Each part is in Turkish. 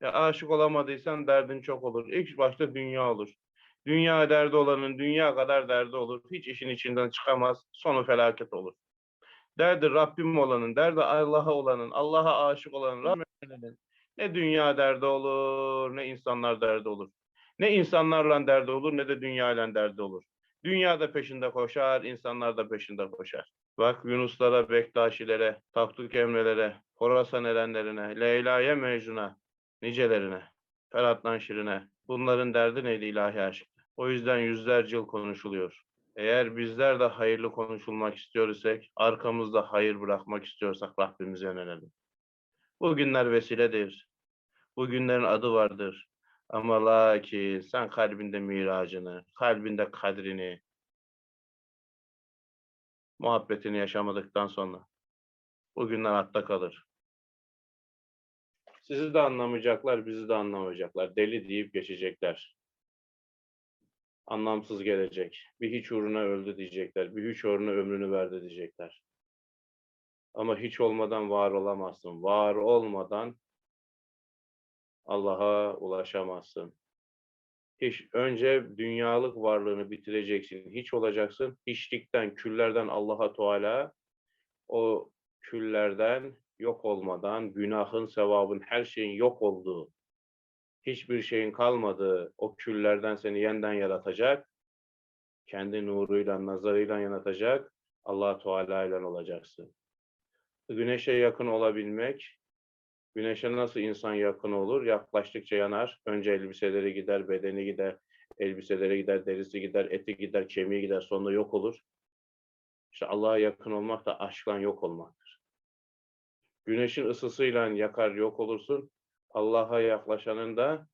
Ya aşık olamadıysan derdin çok olur. İlk başta dünya olur. Dünya derdi olanın dünya kadar derdi olur. Hiç işin içinden çıkamaz. Sonu felaket olur. Derdi Rabbim olanın, derdi Allah'a olanın, Allah'a aşık olanın, Rabbim'in ne dünya derdi olur, ne insanlar derdi olur. Ne insanlarla derdi olur, ne de dünyayla derdi olur. Dünya da peşinde koşar, insanlar da peşinde koşar. Bak Yunuslara, Bektaşilere, Taktuk Emrelere, Horasan erenlerine, Leyla'ya Mecnun'a, nicelerine, Ferhat'tan Şirin'e. Bunların derdi neydi ilahi aşktı. O yüzden yüzlerce yıl konuşuluyor. Eğer bizler de hayırlı konuşulmak istiyorsak, arkamızda hayır bırakmak istiyorsak Rabbimize yönelelim. Bu günler vesiledir. Bu günlerin adı vardır. Ama lakin sen kalbinde miracını, kalbinde kadrini, muhabbetini yaşamadıktan sonra bu günler hatta kalır. Sizi de anlamayacaklar, bizi de anlamayacaklar. Deli deyip geçecekler. Anlamsız gelecek. Bir hiç uğruna öldü diyecekler. Bir hiç uğruna ömrünü verdi diyecekler. Ama hiç olmadan var olamazsın. Var olmadan Allah'a ulaşamazsın. Hiç önce dünyalık varlığını bitireceksin. Hiç olacaksın. Hiçlikten, küllerden Allah'a Teala o küllerden yok olmadan günahın, sevabın, her şeyin yok olduğu, hiçbir şeyin kalmadığı o küllerden seni yeniden yaratacak. Kendi nuruyla, nazarıyla yaratacak. Allah Teala ile olacaksın. Güneşe yakın olabilmek, güneşe nasıl insan yakın olur? Yaklaştıkça yanar. Önce elbiseleri gider, bedeni gider, elbiseleri gider, derisi gider, eti gider, kemiği gider, sonra yok olur. İşte Allah'a yakın olmak da aşkla yok olmaktır. Güneşin ısısıyla yakar yok olursun. Allah'a yaklaşanın da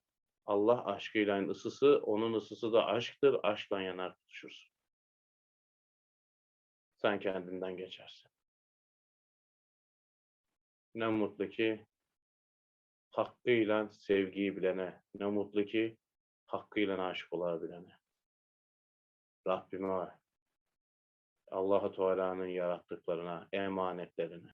Allah aşkıyla ısısı, onun ısısı da aşktır. Aşkla yanar tutuşursun. Sen kendinden geçersin. Ne mutlu ki hakkıyla sevgiyi bilene, ne mutlu ki hakkıyla aşık olabilene. Rabbime Allah-u Teala'nın yarattıklarına, emanetlerine,